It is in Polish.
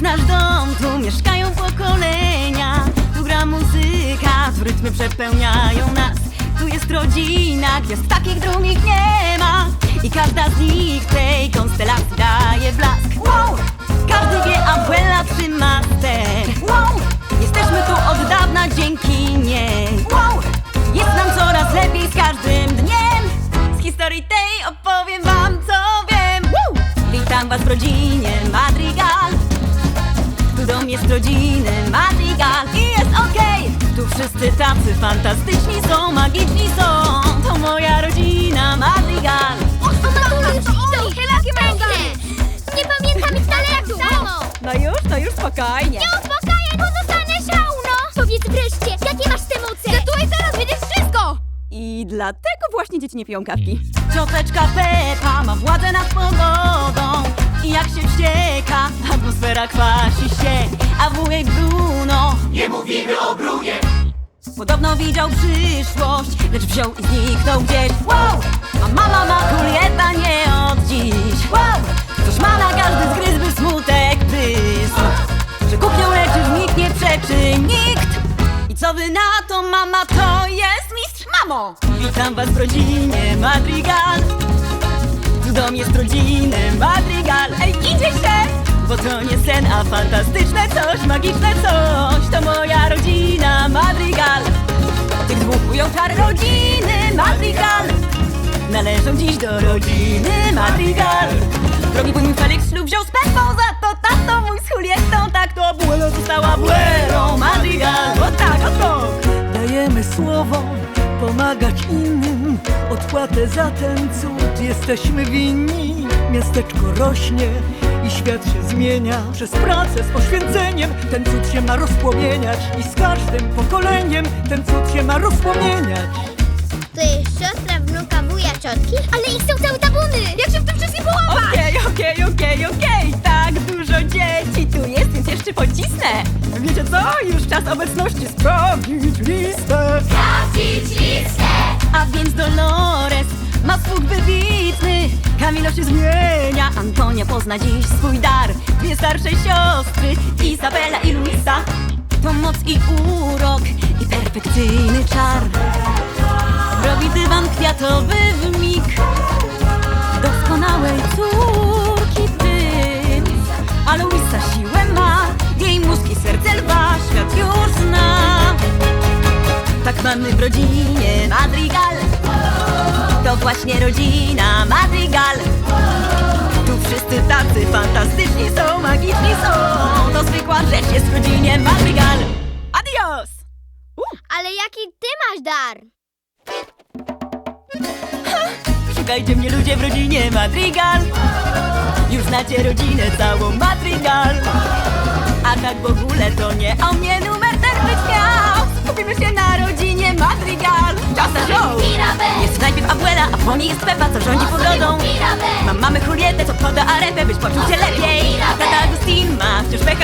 jest nasz dom, tu mieszkają pokolenia. Tu gra muzyka, tu rytmy przepełniają nas. Tu jest rodzina, gwiazd takich drugich nie ma. I każda z nich tej konstelacji daje blask. Wow! Każdy wie, Abuela trzyma ster. Wow! Jesteśmy tu od dawna dzięki niej. Wow! Jest nam coraz lepiej z każdym dniem. Z historii tej opowiem wam, co wiem. Woo! Witam was w rodzinie Madrigal. Jest rodziny Madrigal i jest okej. Tu wszyscy tacy fantastyczni są, magiczni są. To moja rodzina Madrigal. Nie pamiętam ich! Samo! No już, no już spokojnie. Nie uspokajaj, bo zostanę szauno! Powiedz wreszcie, jakie masz te moce? Tatuaj teraz wiedzieć wszystko! I dlatego właśnie dzieci nie piją kawki. Cioteczka Pepa ma władzę nad pogodą I jak się wścieka, atmosfera kwasi się A wujek Bruno Nie mówimy o Brunie, Podobno widział przyszłość, lecz wziął i zniknął gdzieś Wow! A mama ma kulieta nie od dziś Wow! Coś ma na każdy zgryz, by smutek prysł Że kuchnią leczysz, nikt nie przeczy, nikt I co wy na to, mama, to jest mistrz Mamo! Witam was w rodzinie Madrigal Tu dom jest rodziny Madrigal Ej, idzie się! Bo to nie sen, a fantastyczne coś, magiczne coś. To moja rodzina Madrigal. Tych dwóch ujął czar rodziny Madrigal. Należą dziś do rodziny Madrigal. Drogi mój Felix ślub wziął z Pepą Za to tato mój z Julietą Tak to abuelo została abuelą Madrigal. O tak, o tak Dajemy słowo pomagać innym. Odpłatę za ten cud. Jesteśmy winni. Miasteczko rośnie i świat się zmienia Przez pracę z poświęceniem ten cud się ma rozpłomieniać I z każdym pokoleniem ten cud się ma rozpłomieniać To jest siostra wnuka wuja ciotki? Ale ich są całe tabuny! Jak się w tym wszystkim połapać? Okej, okej, okej, okej Tak dużo dzieci tu jest, więc jeszcze pocisnę Wiecie co? Już czas obecności sprawdzić listę A więc Dolores ma słuch wybitny Kamilo się zmienia, Antonia pozna dziś swój dar. Dwie starsze siostry, Izabela i Luisa. To moc i urok i perfekcyjny czar. Robi dywan kwiatowy w mig. Doskonałej córki ty A Luisa siłę ma Jej mózg i serce lwa Świat już zna. Tak mamy w rodzinie Madrigal właśnie rodzina Madrigal. Tu wszyscy tacy fantastyczni są Magiczni są. To zwykła rzecz jest w rodzinie Madrigal. Adios! Ale jaki ty masz dar? Szukajcie mnie ludzie w rodzinie Madrigal. Już znacie rodzinę całą Madrigal. A tak w ogóle to nie o mnie numer a niej jest Pepa, co rządzi pogodą. Mam mamy Julietę, co poda arefę, byś poczuł się lepiej. Tata Agustin ma wciąż pecha,